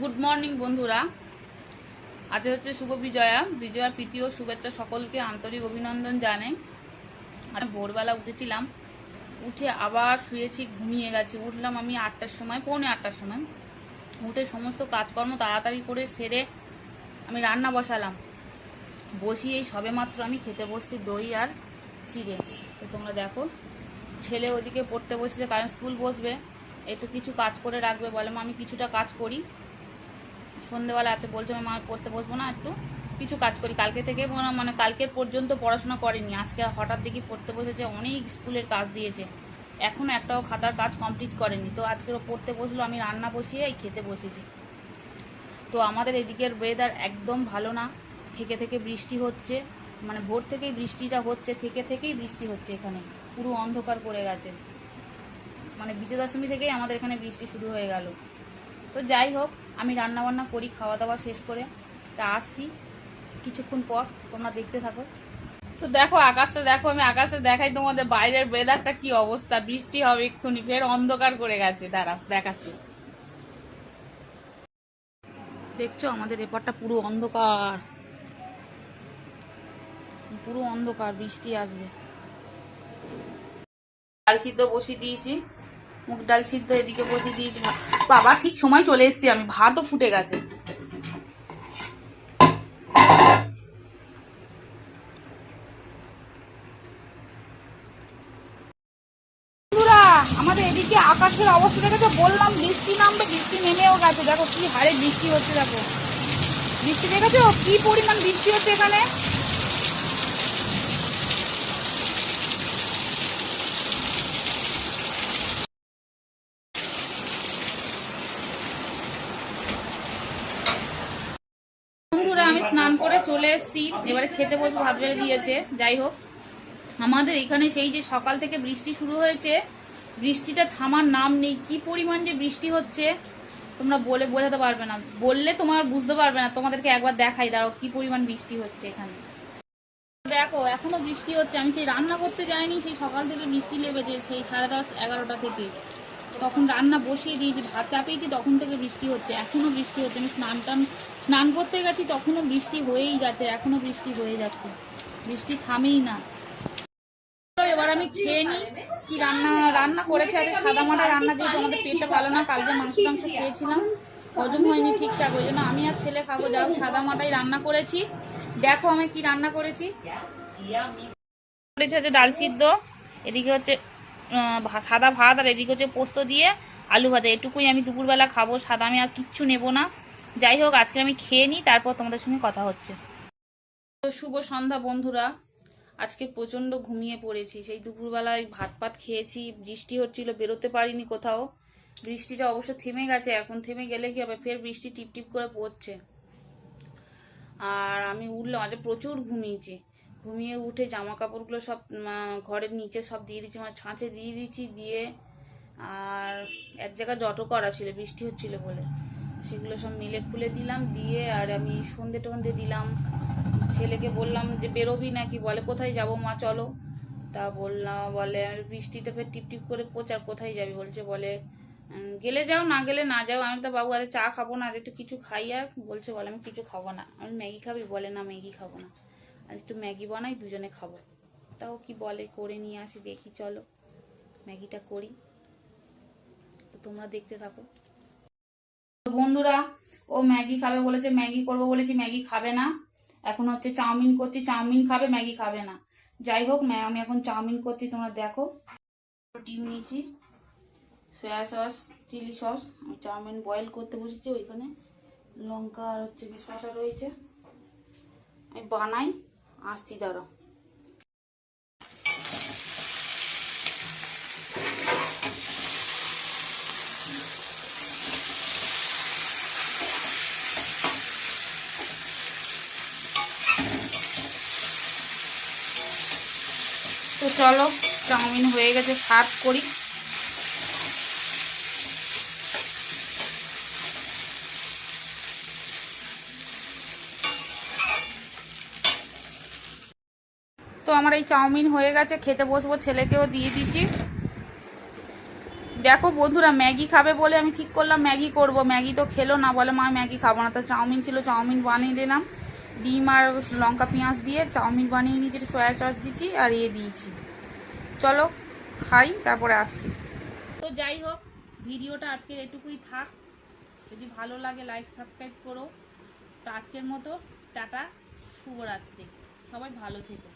Good morning বন্ধুরা। আজ হচ্ছে শুভ বিজয়া। বিজয়ার প্রীতি ও শুভেচ্ছা সকলকে আন্তরিক অভিনন্দন জানাই। আমি ভোরবেলা উঠেছিলাম। উঠে আবার শুয়েছি, ঘুমিয়ে গেছি। উঠলাম আমি আটটার সময়, পৌনে আটটার সময়। উঠে সমস্ত কাজকর্ম তাড়াতাড়ি করে সেরে আমি রান্না বসালাম। বসিয়ে এই সবেমাত্র আমি খেতে বসছি দই আর চিড়ে। তো তোমরা দেখো, ছেলে ওদিকে পড়তে বসেছে, কারণ স্কুল বসবে। একটু কিছু কাজ করে রাখবে বলে, মা, আমি কিছুটা কাজ করি। সন্ধেবেলা আছে, বলছে আমি মা পড়তে বসবো না, একটু কিছু কাজ করি। কালকে থেকে মানে কালকে পর্যন্ত পড়াশোনা করেনি। আজকে হঠাৎ দেখি পড়তে বসেছে, অনেক স্কুলের কাজ দিয়েছে। এখনও একটাও খাতার কাজ কমপ্লিট করেনি। তো আজকে ও পড়তে বসল, আমি রান্না বসিয়ে এই খেতে বসেছি। তো আমাদের এদিকের ওয়েদার একদম ভালো না। থেকে থেকে বৃষ্টি হচ্ছে মানে ভোর থেকেই বৃষ্টিটা হচ্ছে, থেকে থেকেই বৃষ্টি হচ্ছে এখানে। পুরো অন্ধকার করে গেছে। মানে বিজয় দশমী থেকেই আমাদের এখানে বৃষ্টি শুরু হয়ে গেল। তো যাই হোক আমি রান্না বান্না করি খাওয়া দাওয়া শেষ করে। তা আসছি। কিছুক্ষণ পর তোমরা দেখতে থাকো। তো দেখো, আকাশটা দেখো, আমি আকাশটা দেখাই তোমাদের বাইরের ওয়েদারটা কি অবস্থা। বৃষ্টি হবে এক্ষুনি, ফের অন্ধকার করে গেছে। দাঁড়া, দেখাচ্ছি। দেখছ, আমাদের এপারটা পুরো অন্ধকার। পুরো অন্ধকার, বৃষ্টি আসবে। ডাল সিদ্ধ বসিয়ে দিয়েছি। মুগ ডাল সিদ্ধ এদিকে বসিয়ে দিয়েছি বাবা, ঠিক সময় চলে এসেছি, আমি ভাতও ফুটে গেছে। আমাদের এদিকে আকাশের অবস্থা দেখেছ? বললাম বৃষ্টি নামবে, বৃষ্টি নেমেও গেছে। দেখো কি হারে বৃষ্টি হচ্ছে, দেখো। বৃষ্টি দেখেছ? কি পরিমাণ বৃষ্টি হচ্ছে এখানে বন্ধুরা আমি স্নান করে চলে এসেছি। এবারে খেতে বসবো, ভাত বেড়ে দিয়েছে। যাই হোক, আমাদের এখানে সেই যে সকাল থেকে বৃষ্টি শুরু হয়েছে, বৃষ্টিটা থামার নাম নেই। কি পরিমাণ যে বৃষ্টি হচ্ছে, তোমরা বলে বোঝাতে পারবে না। বললে তোমার বুঝতে পারবে না। তোমাদেরকে একবার দেখাই, দাঁড়াও, কি পরিমাণ বৃষ্টি হচ্ছে এখানে। দেখো, এখনও বৃষ্টি হচ্ছে। আমি সেই রান্না করতে যাইনি, সেই সকাল থেকে বৃষ্টি লেগেছে সেই সাড়ে দশ, এগারোটা থেকে। তখন রান্না বসিয়ে দিয়েছি, ভাত চাপিয়েছি, তখন থেকে বৃষ্টি হচ্ছে, এখনও বৃষ্টি হচ্ছে, আমি স্নান টান, স্নান করতে গেছি, তখনও বৃষ্টি হয়েই যাচ্ছে, এখনও বৃষ্টি হয়ে যাচ্ছে, বৃষ্টি থামেই না। এবার আমি খেয়ে নিই, কি রান্না রান্না করেছে আজকে সাদা মাটা রান্না, যেহেতু আমাদের পেটটা ভালো না, কালকে মাংস টাংস খেয়েছিলাম, হজম হয়নি ঠিকঠাক, ওই জন্য আমি আর ছেলে খাব যাও সাদা মাটাই রান্না করেছি, দেখো আমি কি রান্না করেছি। করেছে ডাল সিদ্ধ, এদিকে হচ্ছে সাদা ভাত আর এদিকে হচ্ছে পোস্ত দিয়ে আলু ভাজা। এটুকুই আমি দুপুরবেলা খাব, সাদা আমি আর কিচ্ছু নেব না। যাই হোক, আজকে আমি খেয়ে নিই, তারপর তোমাদের সঙ্গে কথা হচ্ছে। তো শুভ সন্ধ্যা বন্ধুরা। আজকে প্রচণ্ড ঘুমিয়ে পড়েছি। সেই দুপুরবেলায় ভাত পাত খেয়েছি, বৃষ্টি হচ্ছিল, বেরোতে পারিনি কোথাও। বৃষ্টিটা অবশ্য থেমে গেছে, এখন থেমে গেলে কি হবে? ফের বৃষ্টি টিপ টিপ করে পড়ছে। আর আমি উঠলাম, আজ প্রচুর ঘুমিয়েছি। ঘুমিয়ে উঠে জামা কাপড়গুলো সব ঘরের নিচে সব দিয়ে দিচ্ছি মানে ছাঁচে দিয়ে দিচ্ছি দিয়ে আর এক জায়গায় জটো করা ছিল, বৃষ্টি হচ্ছিল বলে। সেগুলো সব মিলে খুলে দিলাম, দিয়ে আর আমি সন্ধে টন্ধে দিলাম। ছেলেকে বললাম যে, বেরোবি নাকি? বলে, কোথায় যাব মা, চলো। তা বললাম বলে আমি বৃষ্টিতে ফের টিপ টিপ করে পোচার কোথায় যাবি? বলছে, বলে গেলে যাও, না গেলে না যাও, আমি তো বাবু আরে চা খাব না আজ একটু কিছু খাই আর। বলছে, বলে, আমি কিছু খাব না। আমি ম্যাগি খাবি? বলে, না, ম্যাগি খাব না। আর একটু ম্যাগি বানাই, দুজনে খাব। তাও কি বলে, করে নিয়ে আসি, দেখি চলো। ম্যাগিটা করি। তো তোমরা দেখতে থাকো। তো বন্ধুরা, ও ম্যাগি খাবে বলেছে, ম্যাগি করব বলেছি, ম্যাগি খাবে না। এখন হচ্ছে চাউমিন করছি, চাউমিন খাবে, ম্যাগি খাবে না। যাই হোক আমি এখন চাউমিন করছি, তোমরা দেখো। ডিম নিয়েছি, সয়া সস, চিলি সস, আমি চাউমিন বয়েল করতে বসেছি ওইখানে। লঙ্কা আর হচ্ছে শসা রয়েছে। আমি বানাই। আসছি দাঁড়াও। তো চলো চাউমিন হয়ে গেছে সার্ভ করি। তো আমার এই চাউমিন হয়ে গেছে, খেতে বসবো, ছেলেকেও দিয়ে দিচ্ছি। দেখো বন্ধুরা, ম্যাগি খাবে বলে আমি ঠিক করলাম, ম্যাগি করব। ম্যাগি তো খেলো না বলে মা ম্যাগি খাব না। তো চাউমিন ছিল, চাউমিন বানিয়ে নিলাম ডিম আর লঙ্কা পেঁয়াজ দিয়ে চাউমিন বানিয়ে নিয়েছি সয়া সস দিয়েছি আর ইয়ে দিয়েছি। চলো খাই, তারপরে আসছি। তো যাই হোক, ভিডিওটা আজকের এটুকুই থাক। যদি ভালো লাগে লাইক সাবস্ক্রাইব করো। তো আজকের মতো, টাটা, শুভরাত্রি। সবাই ভালো থেকো।